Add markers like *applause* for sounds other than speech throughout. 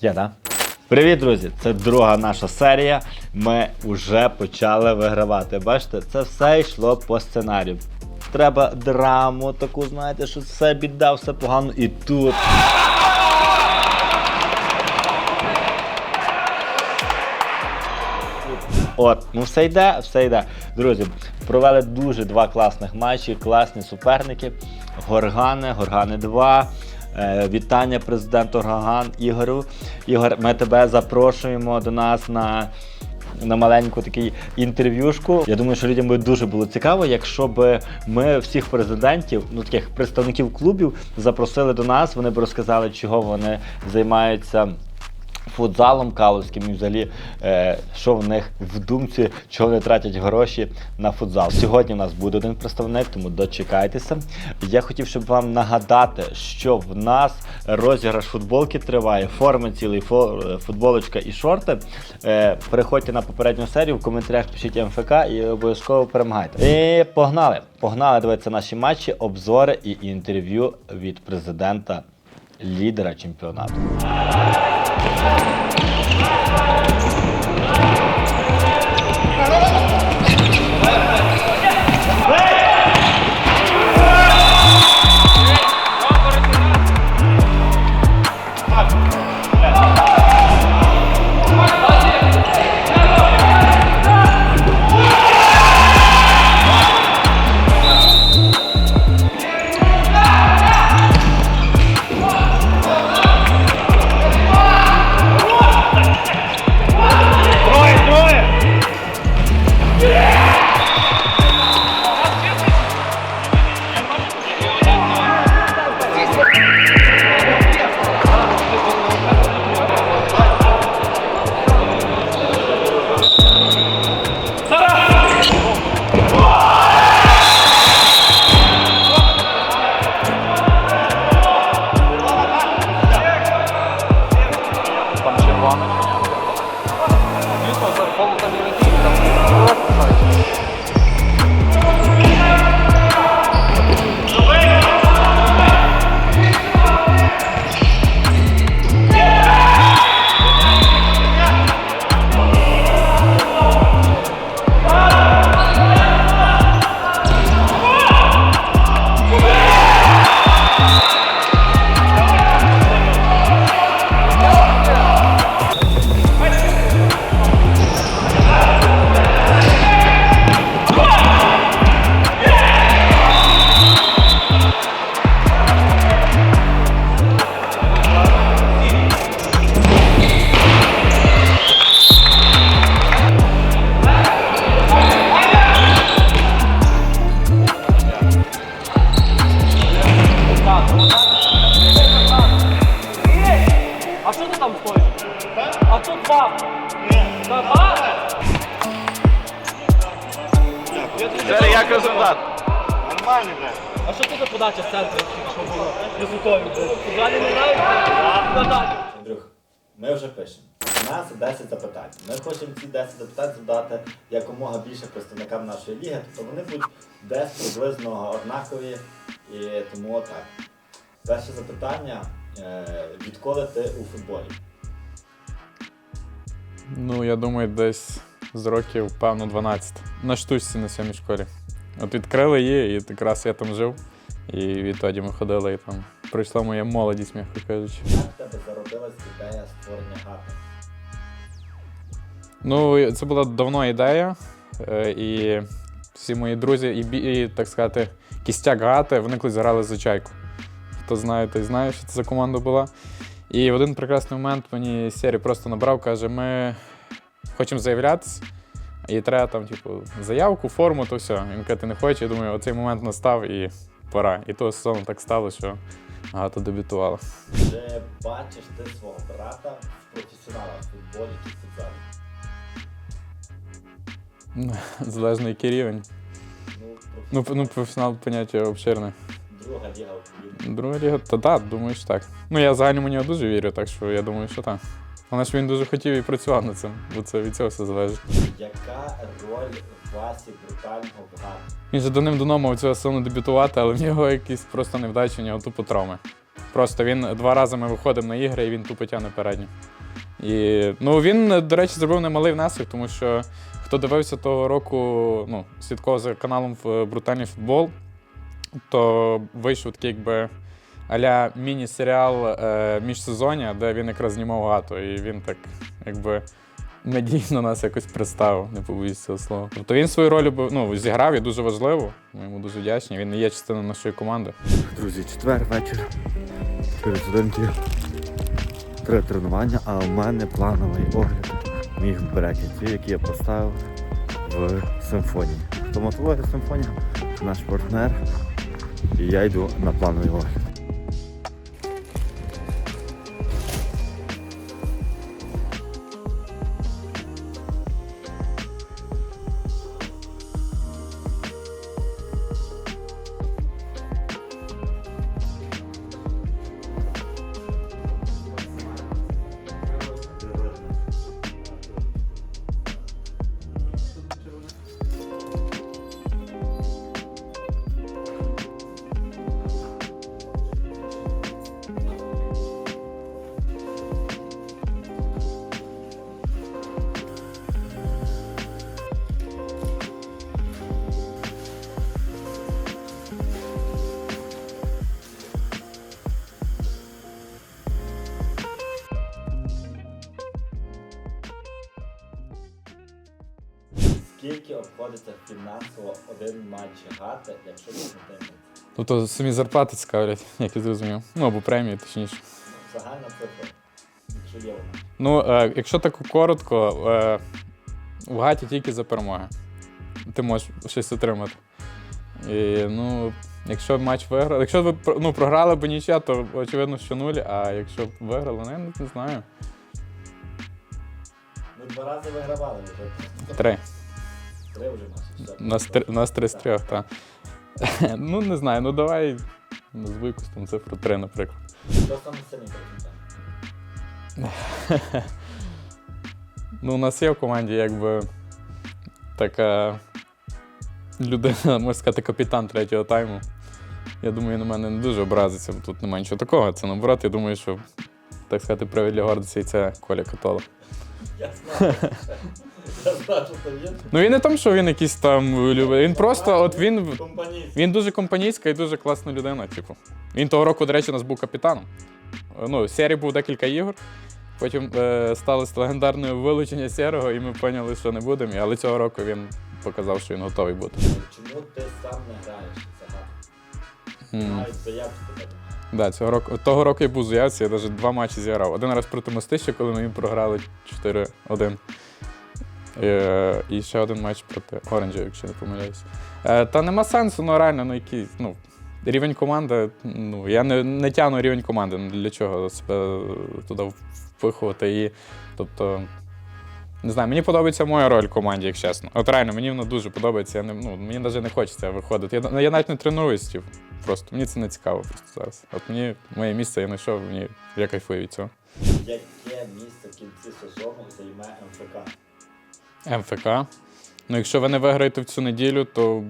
Я, да? Привіт, друзі! Це друга наша серія. Ми вже почали вигравати. Бачите, це все йшло по сценарію. Треба драму таку, знаєте, що все біда, все погано. І тут. От, ну все йде, все йде. Друзі, провели дуже два класних матчі, класні суперники. Горгани, Горгани 2. Е, вітання президенту Гаган Ігорю. Ігор, ми тебе запрошуємо до нас на. На маленьку такий інтерв'юшку. Я думаю, що людям би дуже було цікаво, якщо б ми всіх президентів, ну таких представників клубів, запросили до нас. Вони б розказали, чого вони займаються футзалом калузьким і взагалі, е, що в них в думці, чого вони тратять гроші на футзал. Сьогодні у нас буде один представник, тому дочекайтеся. Я хотів, щоб вам нагадати, що в нас розіграш футболки триває, форми цілий, е, футболочка і шорти. Е, переходьте на попередню серію, в коментарях пишіть МФК і обов'язково перемагайте. І погнали! Погнали дивитися наші матчі, обзори і інтерв'ю від президента лідера чемпіонату. А Андрюх, ми вже пишемо. У нас 10 запитань. Ми хочемо ці 10 запитань задати якомога більше представникам нашої ліги, тобто вони будуть десь приблизно однакові. І тому так. Перше запитання. Е, Відколи ти у футболі? Ну, я думаю, десь з років, певно, 12. На штучці на сьомій школі. От відкрили її, і якраз я там жив. І відтоді ми ходили, і там пройшла моя молодість, м'яко кажучи. Як в тебе зародилась ідея створення гати? Ну, це була давно ідея, е, і всі мої друзі, і, і так сказати, кістяк гати, вони колись грали за чайку. Хто знає, той знає, що це за команда була. І в один прекрасний момент мені Сері просто набрав, каже: ми хочемо заявлятися, і треба там, типу, заявку, форму, то все. Він каже, ти не хочеш. Я думаю, оцей момент настав і пора. І того сезону так стало, що Гата дебютувала. Чи бачиш ти свого брата в професіоналах в футболі чи футзалі? *laughs* Залежно який рівень. Ну, Ну, професіонал. ну поняття обширне. Друга ліга. Друга ліга, та так, думаю, що так. Ну я в нього дуже вірю, так що я думаю, що так. Але ж він дуже хотів і працював над цим, бо це від цього все залежить. Яка роль Васі брутального в? Він же давним давно мав цього сезону дебютувати, але в нього якісь просто невдачі, у нього тупо травми. Просто він два рази ми виходимо на ігри, і він тупо тягне передню. І ну, він, до речі, зробив немалий внесок, тому що хто дивився того року, ну, слідкував за каналом в брутальний футбол, то вийшов такий, якби аля міні-серіал е, міжсезоння, де він якраз знімав гато, і він так, якби. Надійно нас якось представив, не побоюсь цього слова. Тобто він свою роль ну, зіграв і дуже важливо. Ми йому дуже вдячні. Він не є частиною нашої команди. Друзі, четвер вечір. Перед годинки три тренування, а у мене плановий огляд моїх брекетів, які я поставив в симфонії. Стоматологія симфонія наш партнер. І я йду на плановий огляд. Фінансово один матч гати, якщо не дивитесь? Тобто самі зарплати цікавлять, *laughs* як я зрозумів. Ну або премії, точніше. Ну, Загальна цифра, якщо є вона. Ну, е, якщо так коротко, е, в гаті тільки за перемоги. Ти можеш щось отримати. І, ну, якщо матч виграли, якщо ви ну, програли б нічия, то очевидно, що нуль, а якщо б виграли, ну, я не, не знаю. Ми два рази вигравали вже. Три. Три вже. Нас, три- нас три з трьох, так. *laughs* ну, не знаю, ну давай назву якусь там цифру три, наприклад. Хто саме сильний проти *laughs* Ну, у нас є в команді якби така людина, можна сказати, капітан третього тайму. Я думаю, на мене не дуже образиться, бо тут немає нічого такого. Це наоборот, я думаю, що, так сказати, привід для гордості і це Коля Катола. Я знаю. Я знаю, що це він. Ну він не тому, що він якийсь там любить. Він просто, от він. Він дуже компанійська і дуже класна людина. Типу. Він того року, до речі, у нас був капітаном. Ну, серії був декілька ігор. Потім е, сталося легендарне вилучення серого, і ми поняли, що не будемо. Але цього року він показав, що він готовий бути. Чому ти сам не граєш це? М. Навіть заявки тебе. Да, цього року, того року я був в заявці, я навіть два матчі зіграв. Один раз проти Мостища, коли ми їм програли 4-1. Е, і ще один матч проти Оранжа, якщо не помиляюсь. Е, та нема сенсу, ну реально, ну який, ну, рівень команди, ну, я не, не тягну рівень команди. Ну, для чого себе туди впихувати і. Тобто. Не знаю, мені подобається моя роль в команді, як чесно. От реально, мені вона дуже подобається. Я не, ну, мені навіть не хочеться виходити. Я, я навіть не тренуюсь, типу. Просто мені це не цікаво просто зараз. От мені моє місце я знайшов, мені я кайфую від цього. Яке місце в кінці сезону займе МФК? МФК. Ну, якщо ви не виграєте в цю неділю, то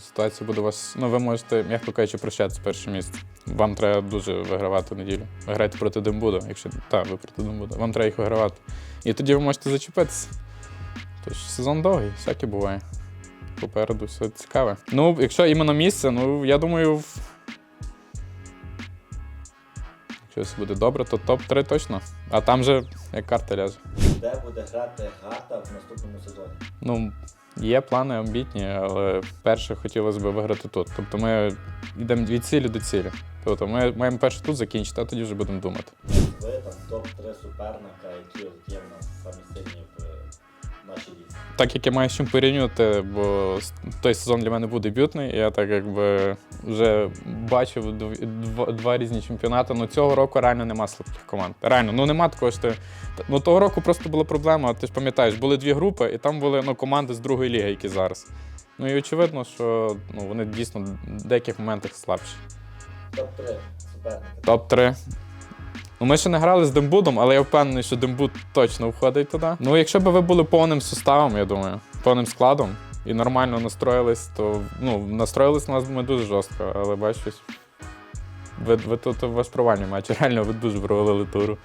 ситуація буде у вас. Ну, ви можете, м'яко кажучи, прощатися перше місце. Вам треба дуже вигравати неділю. Ви граєте проти Дембуда, якщо так, ви проти Дембуда. Вам треба їх вигравати. І тоді ви можете зачепитися. Тож сезон довгий, всяке буває. Попереду все цікаве. Ну, якщо іменно місце, ну я думаю. Якщо все буде добре, то топ-3 точно. А там же як карта ляже. Де буде грати гата в наступному сезоні? Ну, є плани амбітні, але перше хотілося б виграти тут. Тобто ми йдемо від цілі до цілі. Тобто ми маємо перше тут закінчити, а тоді вже будемо думати. Ви там топ-3 суперника, які є в нас самі сильні нашій лізі. Так як я маю з чим порівнювати, бо той сезон для мене був дебютний, я так якби вже бачив два, два різні чемпіонати. Ну цього року реально нема слабких команд. Реально, ну нема такого, що ти. Ну того року просто була проблема. Ти ж пам'ятаєш, були дві групи, і там були ну, команди з другої ліги, які зараз. Ну і очевидно, що ну, вони дійсно в деяких моментах слабші. Топ-3 суперника. Топ-3. Ну, ми ще не грали з Дембудом, але я впевнений, що Дембуд точно входить туди. Ну, якщо б ви були повним составом, я думаю, повним складом і нормально настроїлись, то ну, настроїлись на нас ми дуже жорстко, але бачиш, Ви, ви тут ваш провальний матч. Реально, ви дуже провалили туру.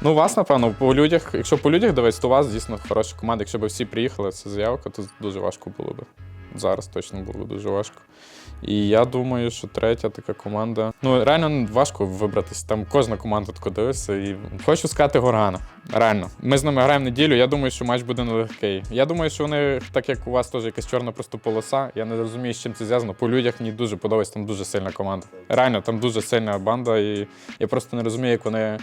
Ну, у вас, напевно, по людях, якщо по людях дивитися, то у вас дійсно хороша команда. Якщо б всі приїхали, це заявка, то дуже важко було б. Зараз точно було б дуже важко. І я думаю, що третя така команда. Ну, реально важко вибратися. Там кожна команда тако дивиться. І хочу сказати Горгана. Реально. Ми з ними граємо неділю. Я думаю, що матч буде нелегкий. Я думаю, що вони, так як у вас теж якась чорна просто полоса. Я не розумію, з чим це зв'язано. По людях мені дуже подобається, там дуже сильна команда. Реально, там дуже сильна банда, і я просто не розумію, як вони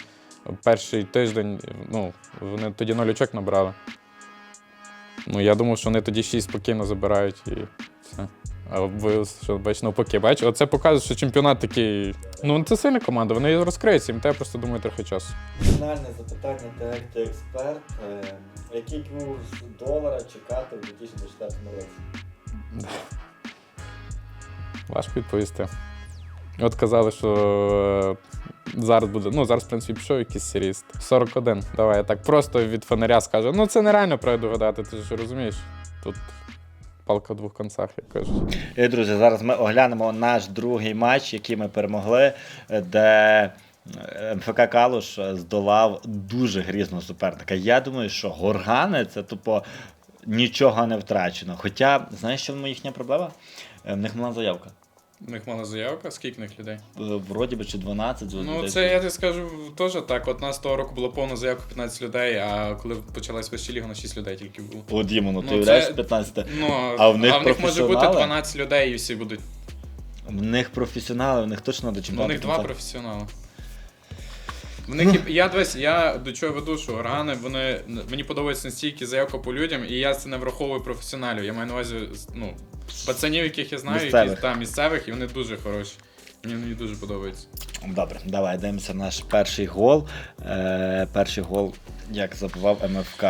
перший тиждень, ну, вони тоді ноль набрали. Ну, я думав, що вони тоді шість спокійно забирають і все. А виявилося, що бач, навпаки, бач, оце показує, що чемпіонат такий. Ну, це сильна команда, вони розкриються, їм треба просто думаю трохи часу. Фінальне запитання, ти експерт. Е, Який курс долара чекати в 2024 році? Важко відповісти. От казали, що е, зараз буде. Ну, зараз, в принципі, пішов якийсь серіст. 41. Давай я так просто від фонаря скажу. Ну, це нереально предугадати, ти ж розумієш. Тут палка в двох концах, як кажуть. І, друзі, зараз ми оглянемо наш другий матч, який ми перемогли, е, де е, МФК Калуш е, здолав дуже грізного суперника. Я думаю, що горгани це тупо нічого не втрачено. Хоча, знаєш, що їхня проблема? Е, В них мала заявка. У них мала заявка, скільки в них людей? Е, Вроді би чи 12 Ну, десь. це я тобі скажу теж так. От нас того року було повна заявка 15 людей, а коли почалась вища ліга, на 6 людей тільки було. От Дімону, ти Ну, уявляєш це- 15. Ну, А в них може бути професіонали? 12 людей і всі будуть. В них професіонали, в них точно до Ну, у чемпіонату. них два кінця. професіонали. В них і- я дивись, я до чого веду, що органи, вони мені подобається настільки заявка по людям, і я це не враховую професіоналів. Я маю на увазі ну, пацанів, яких я знаю, Місцевих. які там місцевих, і вони дуже хороші. Мені, мені дуже подобається. Добре, давай дивимося наш перший гол. Е, перший гол, як забивав МФК.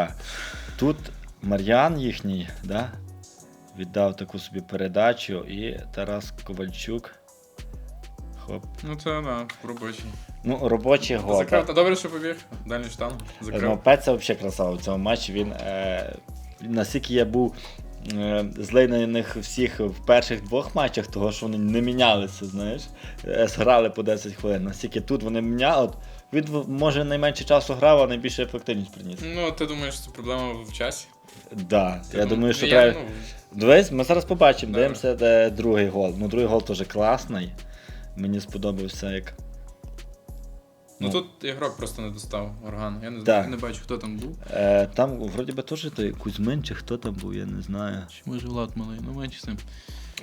Тут Мар'ян їхній, да? віддав таку собі передачу, і Тарас Ковальчук. Хоп. Ну це да, робочий. Ну, робочий гол. Закрив, так. та добре, що побіг. Дальню штангу. Ну, Закрив. Пеца взагалі красава в цьому матчі. Він, е, наскільки я був е, злий на них всіх в перших двох матчах, того що вони не мінялися, знаєш. Е, Грали по 10 хвилин. Наскільки тут вони міняли, він може найменше часу грав, а найбільше ефективність приніс. Ну, ти думаєш, це проблема в часі? Да, я Ну, думаю, що я, треба. ну, Дивись, ми зараз побачимо. Дивимося, де другий гол. Ну, другий гол теж класний. Мені сподобався як. Ну Ну. тут ігрок просто не достав орган. Я не, Так. не бачу, хто там був. Е, там, вроді би, теж той Кузьмин чи хто там був, я не знаю. Чи може Влад малий, ну менше з цим.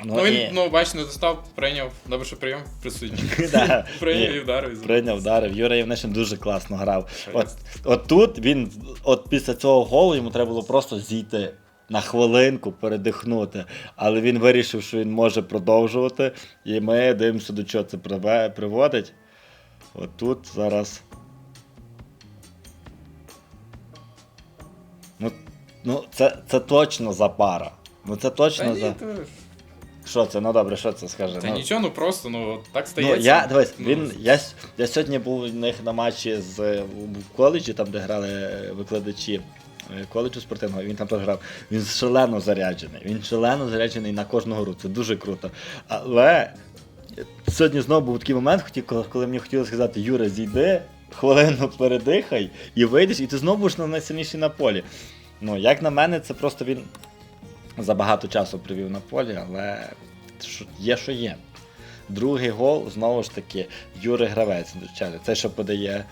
Ну, Ну, він, і- ну, бач, не достав, прийняв. Добре, що прийом присутній. *laughs* Да. *laughs* Прийняв і вдарив. Прийняв, вдарив. Юра Євнишин дуже класно грав. От, от тут він, от після цього голу йому треба було просто зійти на хвилинку, передихнути. Але він вирішив, що він може продовжувати. І ми дивимося, до чого це приводить. От тут зараз. Ну, ну це, це точно за пара. Ну це Та точно ні, за. то... Що це? Ну добре, що це скаже? Та ну, нічого, ну просто, ну от так Ну, стається. я, дивись, Ну, він, я, с- я сьогодні був у них на матчі з, в коледжі, там, де грали е, викладачі е, коледжу спортивного, він там теж грав. Він шалено заряджений. Він шалено заряджений на кожну гру. Це дуже круто. Але сьогодні знову був такий момент, коли- мені хотілося сказати, Юра, зійди, хвилину передихай і вийдеш, і ти знову будеш на найсильніший на полі. Ну, як на мене, це просто він забагато часу привів на полі, але є, що є. Другий гол, знову ж таки, Юрий Гравець, звичайно. Це що подає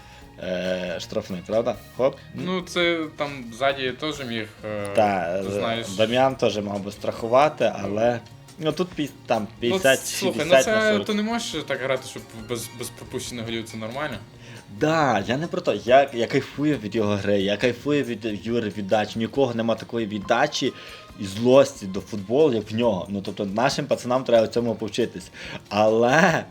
е, штрафний, правда? Хоп. Ну, це там ззаді теж міг. е, Та, ти знаєш. Дам'ян теж мав би страхувати, але. Ну тут пі- там 50 ну, слухай, 60 ну на це 40. ти не можеш так грати, щоб без, без пропущених голів це нормально. Да, я не про то. Я, я кайфую від його гри, я кайфую від Юри віддачі. Нікого нема такої віддачі і злості до футболу, як в нього. Ну тобто нашим пацанам треба цьому повчитись. Але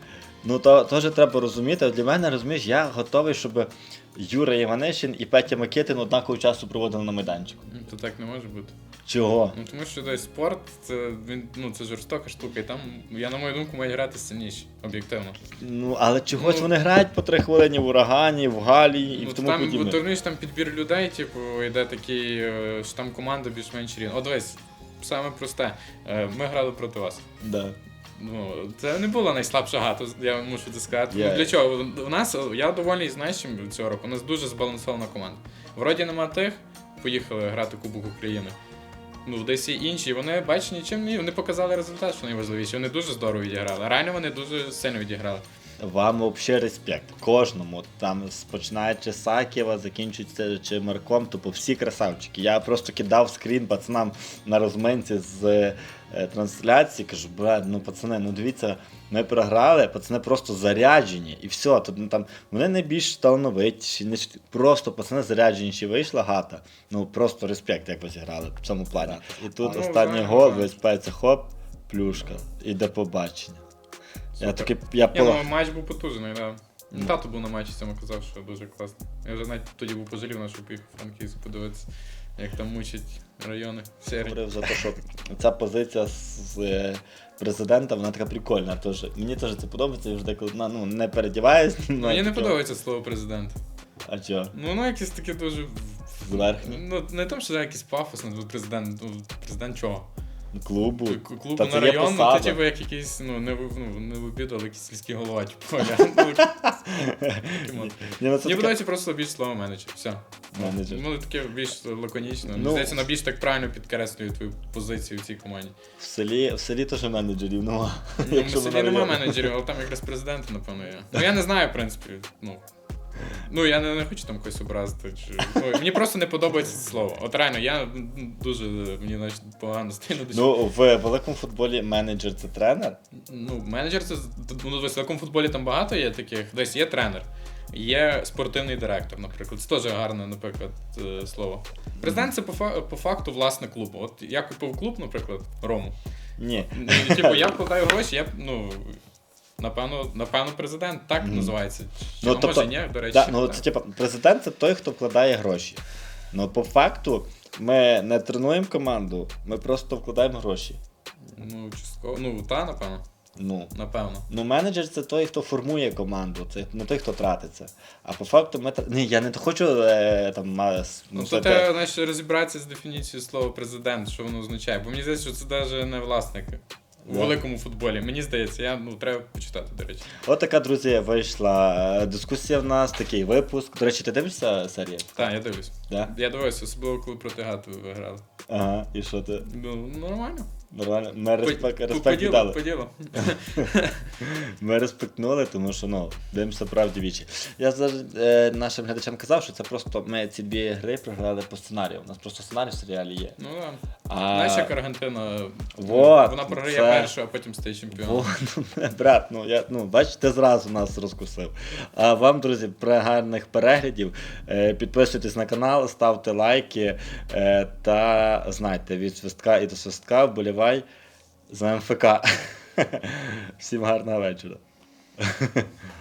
ну то теж треба розуміти. От Для мене розумієш, я готовий, щоб Юра Іванишин і Петя Микитин однаково часу проводили на майданчику. Ну, То так не може бути. Чого? Ну тому що той спорт, це він ну це жорстока штука, і там, я на мою думку, мають грати сильніші, об'єктивно. Ну але чогось Ну, вони грають по три хвилини в урагані, в галі і ну, в тому там, подібне. ти розумієш, там підбір людей, типу, йде такий, е, що там команда більш-менш рівна. От дивись, саме просте. Е, Ми грали проти вас. Да. ну, це не була найслабша гата, я мушу це сказати. Я- Ну, для чого? У нас, я довольний, знаєш, чим цього року. У нас дуже збалансована команда. Вроді нема тих, поїхали грати Кубок України. Ну, десь і інші, вони, бач, нічим ні. вони показали результат, що найважливіше. Вони дуже здорово відіграли. Реально вони дуже сильно відіграли. Вам взагалі респект. Кожному. Там починаючи Саківа, закінчується чи Марком, тупо всі красавчики. Я просто кидав скрін пацанам на розминці з трансляції. Кажу, брат, ну пацани, ну дивіться, ми програли, пацани просто заряджені. І все. Тут, ну, там, вони не більш талановитіші, не просто пацани зарядженіші. Вийшла гата. Ну просто респект, як ви зіграли в цьому плані. І тут Ну, останній знаємо, гол, так. виспається, хоп, плюшка. І до побачення. Я таки, я Ні, ну матч був потужний, да. Тато був на матчі цьому казав, що дуже класно. Я вже навіть тоді був пожалів, що поїхав в Франківську подивитися, як там мучать райони говорив за те, що ця позиція з е, президента, вона така прикольна. Тож мені теж це подобається, я вже деколи ну, не передіваюсь. *laughs* Ну, мені не подобається слово президент. А чого? Ну, воно якесь таке дуже. Зверхні. Ну, не тому, що якийсь пафосний, ну, президент. Ну, президент чого? Клубу. Клубу Та на район, ну, це типу як якийсь, ну, не ну, не в обіду, але якийсь сільський голова, типу. Я, ну, *laughs* ну, Мені подобається просто більш слово менеджер. Все. Менеджер. Ну, таке більш лаконічно. Мені Ну, здається, воно більш так правильно підкреслює твою позицію в цій команді. В селі, в селі теж менеджерів нема. Ну, в селі вона немає менеджерів, але там якраз президент, напевно, є. Ну я не знаю, в принципі. Ну, ну я не, не хочу там когось образити. Чи... Ну, мені просто не подобається це слово. От реально, я дуже мені значить, погано стає на душі. Ну, в великому футболі менеджер це тренер. Ну, менеджер це ну, в високому футболі там багато є таких. Десь є тренер, є спортивний директор, наприклад. Це теж гарне, наприклад, е, слово. Президент це по, по факту власник клубу. От я купив клуб, наприклад, Рому. Ні. Ну, Типу, я вкладаю гроші, я ну. Напевно, напевно, президент так Мгм. називається. Чи, Ну, тобто, може, ні, до речі. Да, ну, це, типа, президент це той, хто вкладає гроші. Ну, по факту, ми не тренуємо команду, ми просто вкладаємо гроші. Ну, частково. Ну, та, напевно. Ну, Напевно. Ну, менеджер це той, хто формує команду, це не той, хто тратиться. А по факту ми Ні, я не хочу е, там Ну, ну, то це треба знаєш, розібратися з дефініцією слова президент, що воно означає. Бо мені здається, що це навіть не власник у великому футболі. Мені здається, я ну треба почитати, до речі. От така, друзі, вийшла е, дискусія в нас, такий випуск. До речі, ти дивишся серію? Так, я дивлюсь. Да? Я дивився, особливо коли проти Гату ви грали. Ага, і що ти? Ну, нормально. Нормально. Ми респект, респект ділу, віддали. по. *laughs* Ми респектнули, тому що ну, дивимося правді вічі. Я зараз е, нашим глядачам казав, що це просто ми ці дві гри програли по сценарію. У нас просто сценарій в серіалі є. Ну да. А... Знаєш, як Аргентина. Вот, вона програє це- першу, а потім стає чемпіоном. *laughs* Ну, брат, ну я ну бачите, зразу нас розкусив. А вам, друзі, при гарних переглядів. Е, підписуйтесь на канал, ставте лайки е, та знайте від свистка і до свистка вболівай за МФК. *laughs* Всім гарного вечора. *laughs*